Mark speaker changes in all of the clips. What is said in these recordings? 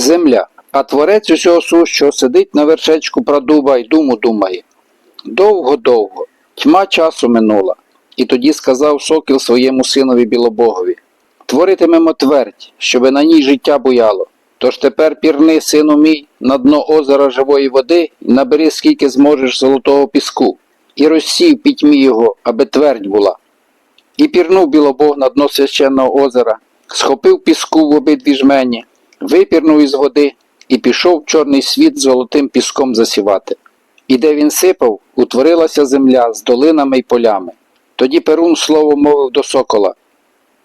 Speaker 1: Земля, а творець усього сущого сидить на вершечку прадуба й думу думає. Довго-довго, тьма часу минула, і тоді сказав сокіл своєму синові білобогові Творитимемо твердь, щоби на ній життя буяло. Тож тепер пірни, сину мій, на дно озера живої води і набери скільки зможеш золотого піску, і розсій пітьмі його, аби твердь була. І пірнув білобог на дно священного озера, схопив піску в обидві жмені, випірнув із води і пішов чорний світ золотим піском засівати. І де він сипав, утворилася земля з долинами й полями. Тоді Перун слово мовив до сокола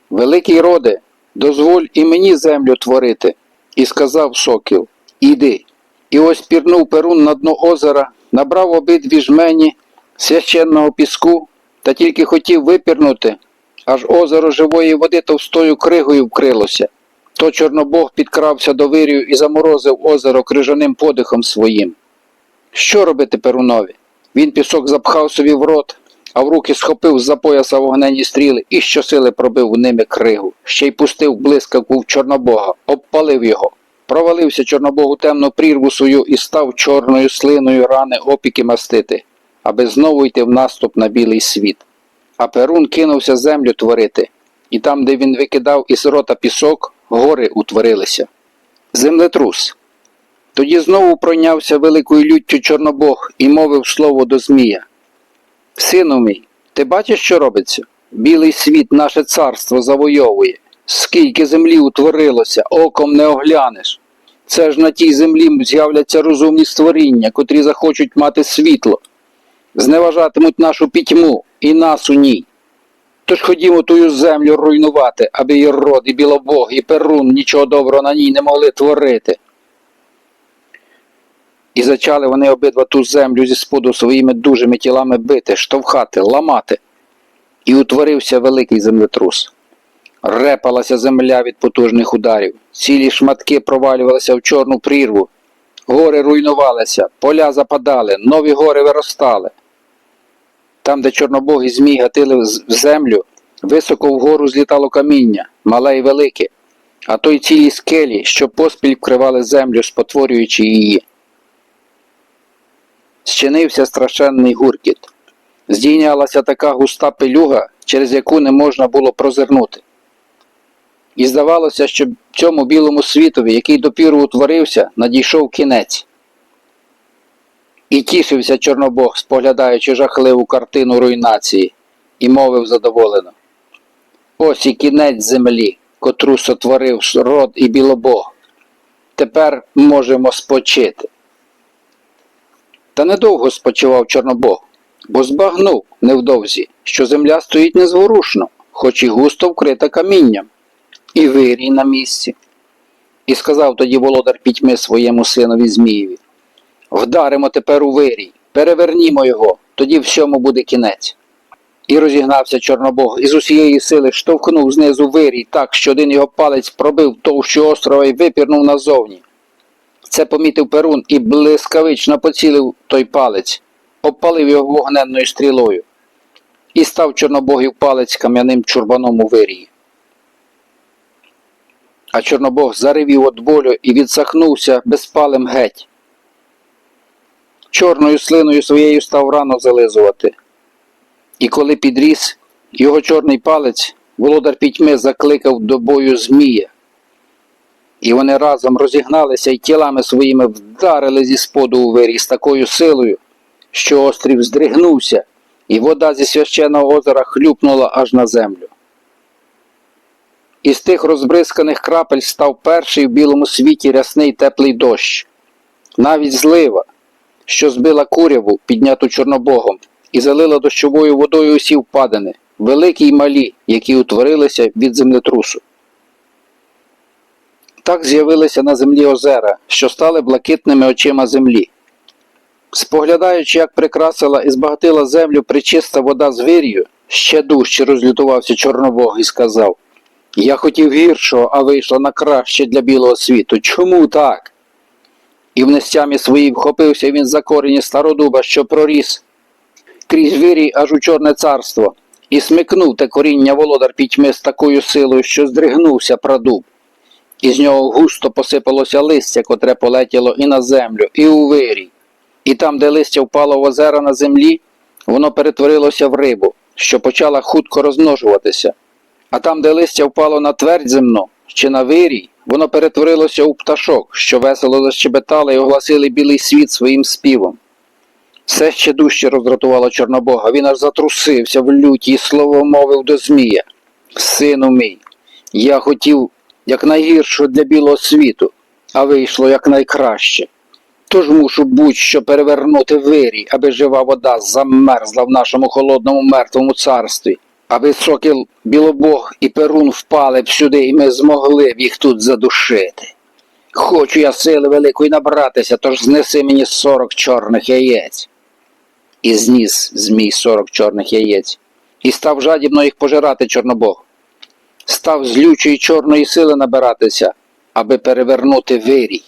Speaker 1: Великий роде, дозволь і мені землю творити. І сказав сокіл Іди. І ось пірнув Перун на дно озера, набрав обидві жмені священного піску та тільки хотів випірнути, аж озеро живої води товстою кригою вкрилося. То Чорнобог підкрався до вирію і заморозив озеро крижаним подихом своїм. Що робити Перунові? Він пісок запхав собі в рот, а в руки схопив з-за пояса вогнені стріли і щосили пробив у ними кригу. Ще й пустив блискавку в Чорнобога, обпалив його. Провалився Чорнобогу темну прірву свою і став чорною слиною рани опіки мастити, аби знову йти в наступ на білий світ. А Перун кинувся землю творити, і там, де він викидав із рота пісок, гори утворилися. Землетрус. Тоді знову пройнявся великою люттю Чорнобог і мовив слово до Змія. Сину мій, ти бачиш, що робиться? Білий світ наше царство завойовує. Скільки землі утворилося, оком не оглянеш. Це ж на тій землі з'являться розумні створіння, котрі захочуть мати світло, зневажатимуть нашу пітьму і нас у ній. Тож ходімо тую землю руйнувати, аби і род, і білобог, і перун нічого доброго на ній не могли творити. І зачали вони обидва ту землю зі споду своїми дужими тілами бити, штовхати, ламати. І утворився великий землетрус. Репалася земля від потужних ударів, цілі шматки провалювалися в чорну прірву, гори руйнувалися, поля западали, нові гори виростали. Там, де чорнобоги змій гатили в землю, високо вгору злітало каміння, мале й велике, а то й цілі скелі, що поспіль вкривали землю, спотворюючи її. Зчинився страшенний гуркіт. Здійнялася така густа пилюга, через яку не можна було прозирнути. І здавалося, що цьому білому світові, який допіру утворився, надійшов кінець. І тішився Чорнобог, споглядаючи жахливу картину руйнації, і мовив задоволено. Ось і кінець землі, котру сотворив род і білобог. Тепер можемо спочити. Та недовго спочивав Чорнобог, бо збагнув невдовзі, що земля стоїть незворушно, хоч і густо вкрита камінням, і вирій на місці. І сказав тоді володар пітьми своєму синові Змієві Вдаримо тепер у вирій, перевернімо його, тоді всьому буде кінець. І розігнався Чорнобог і з усієї сили штовхнув знизу вирій так, що один його палець пробив товщу острова і випірнув назовні. Це помітив Перун і блискавично поцілив той палець, обпалив його вогненною стрілою, і став Чорнобогів палець кам'яним чурбаном у вирії. А Чорнобог заревів від болю і відсахнувся безпалим геть. Чорною слиною своєю став рано зализувати. І коли підріс, його чорний палець володар пітьми закликав до бою Змія. І вони разом розігналися і тілами своїми вдарили зі споду у вирій з такою силою, що острів здригнувся, і вода зі священного озера хлюпнула аж на землю. Із тих розбризканих крапель став перший в білому світі рясний теплий дощ, навіть злива, що збила куряву, підняту Чорнобогом, і залила дощовою водою усі впадини, великі й малі, які утворилися від землетрусу. Так з'явилися на землі озера, що стали блакитними очима землі. Споглядаючи, як прикрасила і збагатила землю причиста вода з вирію, ще дужче розлютувався Чорнобог і сказав Я хотів гіршого, а вийшло на краще для білого світу. Чому так? І в нестямі своїй вхопився він за корені стародуба, що проріс крізь вирій аж у Чорне царство, і смикнув те коріння володар пітьми з такою силою, що здригнувся прадуб. і з нього густо посипалося листя, котре полетіло і на землю, і у вирій. І там, де листя впало в озера на землі, воно перетворилося в рибу, що почала хутко розмножуватися. А там, де листя впало на твердь земну чи на вирій, воно перетворилося у пташок, що весело защебетали і огласили білий світ своїм співом. Все ще дужче роздратувало Чорнобога. Він аж затрусився в люті і слово мовив до Змія. Сину мій, я хотів якнайгіршого для білого світу, а вийшло якнайкраще. Тож мушу будь-що перевернути вирій, аби жива вода замерзла в нашому холодному мертвому царстві, аби сокіл білобог і перун впали б сюди, і ми змогли б їх тут задушити. Хочу я сили великої набратися, тож знеси мені сорок чорних яєць. І зніс змій сорок чорних яєць, і став жадібно їх пожирати Чорнобог. Став з лючої чорної сили набиратися, аби перевернути вирій.